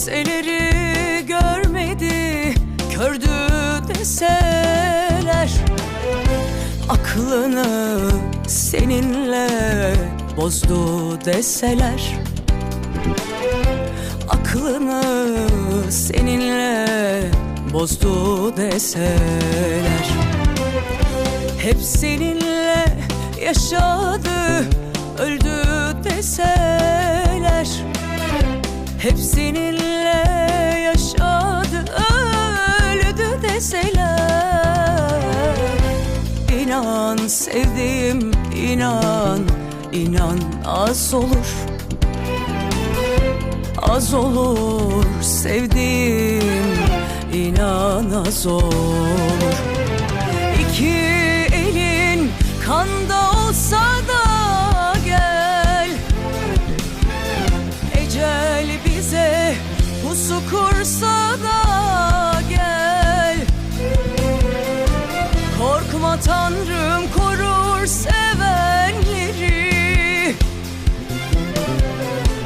Kimseleri görmedi. Kördü deseler Aklını seninle bozdu deseler. Aklını seninle bozdu deseler. Hep seninle yaşadı öldü deseler. Hep seninle İnan sevdim inan inan az olur. Az olur sevdim inan az olur. İki elin kanda olsa da Korkma Tanrım korur sevenleri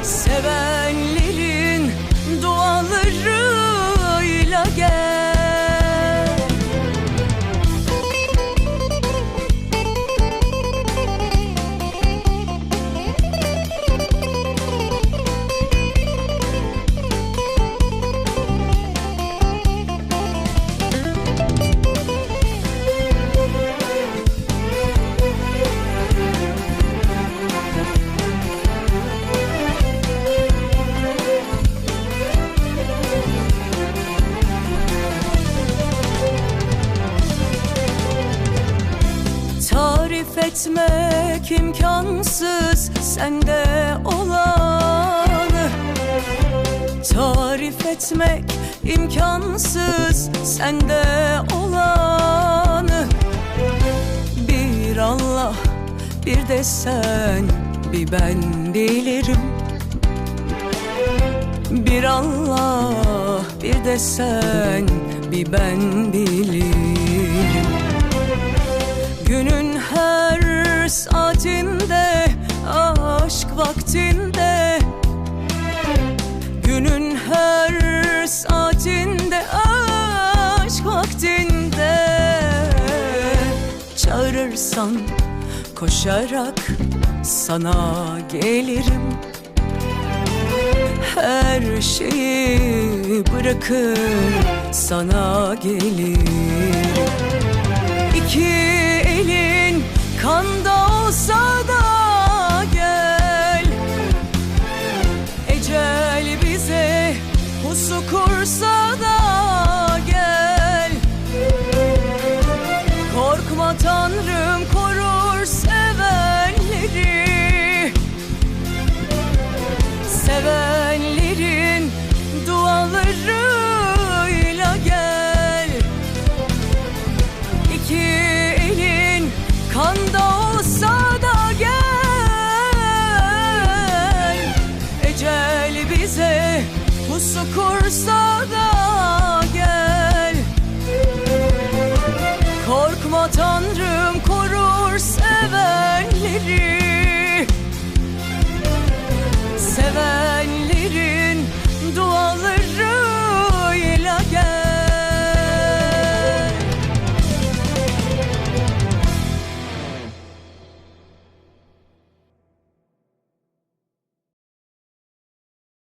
Sevenlerin etmek imkansız sende olanı. Tarif etmek imkansız sende olanı. Bir Allah bir de sen bir ben bilirim. Bir Allah bir de sen bir ben bilirim. Günün aşk vaktinde Günün her saatinde aşk vaktinde. Çağırırsan koşarak sana gelirim. Her şeyi bırakır sana gelirim İki kursa da